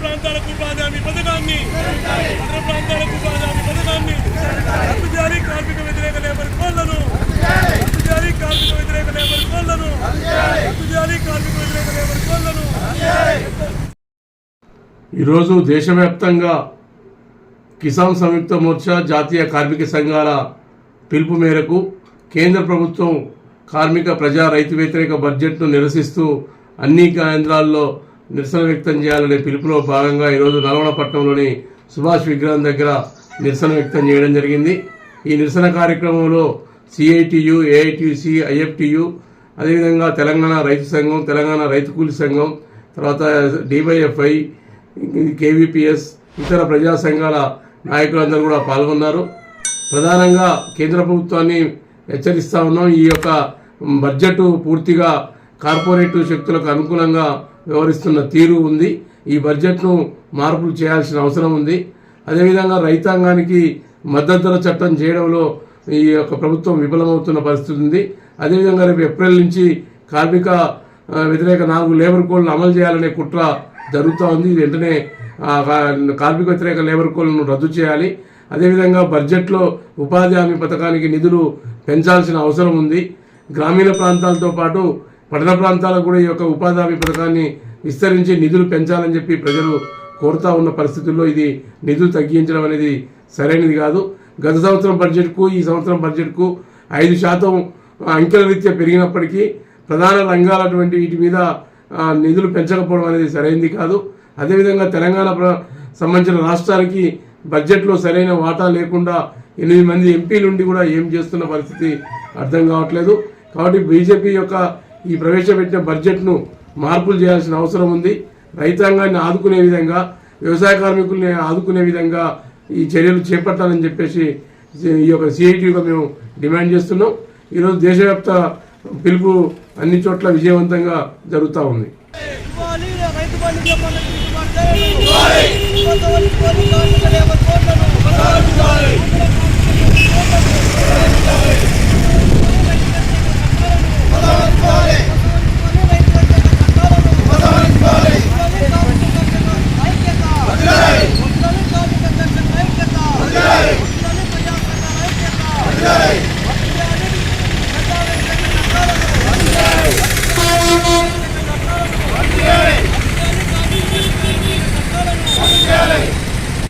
ప్రాంతాలకు ఉపాధి హామీ పథకాన్ని పట్టణ ప్రాంతాలకు ఉపాధి హామీ పథకాన్ని రద్దు చేయాలి కార్మిక వ్యతిరేక లేబర్ కోళ్ళను రద్దు చేయాలి కార్మిక వ్యతిరేక లేబర్ కోళ్ళను రద్దు చేయాలి కార్మిక వ్యతిరేక లేబర్ కోళ్ళను ఈరోజు దేశవ్యాప్తంగా కిసాన్ సంయుక్త మోర్చా జాతీయ కార్మిక సంఘాల పిలుపు మేరకు కేంద్ర ప్రభుత్వం కార్మిక ప్రజా రైతు వ్యతిరేక బడ్జెట్ను నిరసిస్తూ అన్ని కేంద్రాల్లో నిరసన వ్యక్తం చేయాలనే పిలుపులో భాగంగా ఈరోజు నల్గొండ పట్టణంలోని సుభాష్ విగ్రహం దగ్గర నిరసన వ్యక్తం చేయడం జరిగింది. ఈ నిరసన కార్యక్రమంలో సిఐటియు ఏఐటిసి ఐఎఫ్టియు అదేవిధంగా తెలంగాణ రైతు సంఘం తెలంగాణ రైతు కూలి సంఘం తర్వాత డివైఎఫ్ఐ కేవీపీఎస్ ఇతర ప్రజా సంఘాల నాయకులందరూ కూడా పాల్గొన్నారు. ప్రధానంగా కేంద్ర ప్రభుత్వాన్ని హెచ్చరిస్తా ఉన్నాం. ఈ యొక్క బడ్జెట్ పూర్తిగా కార్పొరేట్ శక్తులకు అనుకూలంగా వ్యవహరిస్తున్న తీరు ఉంది. ఈ బడ్జెట్ను మార్పులు చేయాల్సిన అవసరం ఉంది. అదేవిధంగా రైతాంగానికి మద్దతు ధర చట్టం చేయడంలో ఈ యొక్క ప్రభుత్వం విఫలమవుతున్న పరిస్థితి ఉంది. అదేవిధంగా రేపు ఏప్రిల్ నుంచి కార్మిక వ్యతిరేక నాలుగు లేబర్ కోడ్లు అమలు చేయాలనే కుట్ర జరుగుతూ ఉంది వెంటనే కార్మిక వ్యతిరేక లేబర్ కోడ్లను రద్దు చేయాలి. అదేవిధంగా బడ్జెట్లో ఉపాధి హామీ పథకానికి నిధులు పెంచాల్సిన అవసరం ఉంది. గ్రామీణ ప్రాంతాలతో పాటు పట్టణ ప్రాంతాలకు కూడా ఈ యొక్క ఉపాధి హామీ పథకాన్ని విస్తరించి నిధులు పెంచాలని చెప్పి ప్రజలు కోరుతా ఉన్న పరిస్థితుల్లో ఇది నిధులు తగ్గించడం అనేది సరైనది కాదు. గత సంవత్సరం బడ్జెట్కు ఈ సంవత్సరం బడ్జెట్కు ఐదు శాతం అంకెల రీత్యా పెరిగినప్పటికీ ప్రధాన రంగాలటువంటి వీటి మీద నిధులు పెంచకపోవడం అనేది సరైనది కాదు. అదేవిధంగా తెలంగాణ ప్ర- సంబంధించిన రాష్ట్రానికి బడ్జెట్లో సరైన వాటా లేకుండా ఎనిమిది మంది ఎంపీలు ఉండి కూడా ఏం చేస్తున్న పరిస్థితి అర్థం కావట్లేదు. కాబట్టి బీజేపీ యొక్క ఈ ప్రవేశపెట్టిన బడ్జెట్ను మార్పులు చేయాల్సిన అవసరం ఉంది. రైతాంగాన్ని ఆదుకునే విధంగా వ్యవసాయ కార్మికుల్ని ఆదుకునే విధంగా ఈ చర్యలు చేపట్టాలని చెప్పేసి ఈ యొక్క సిఐటిగా మేము డిమాండ్ చేస్తున్నాం. ఈరోజు దేశవ్యాప్త పిలుపు అన్ని చోట్ల విజయవంతంగా జరుగుతూ ఉంది. రైతు బంధు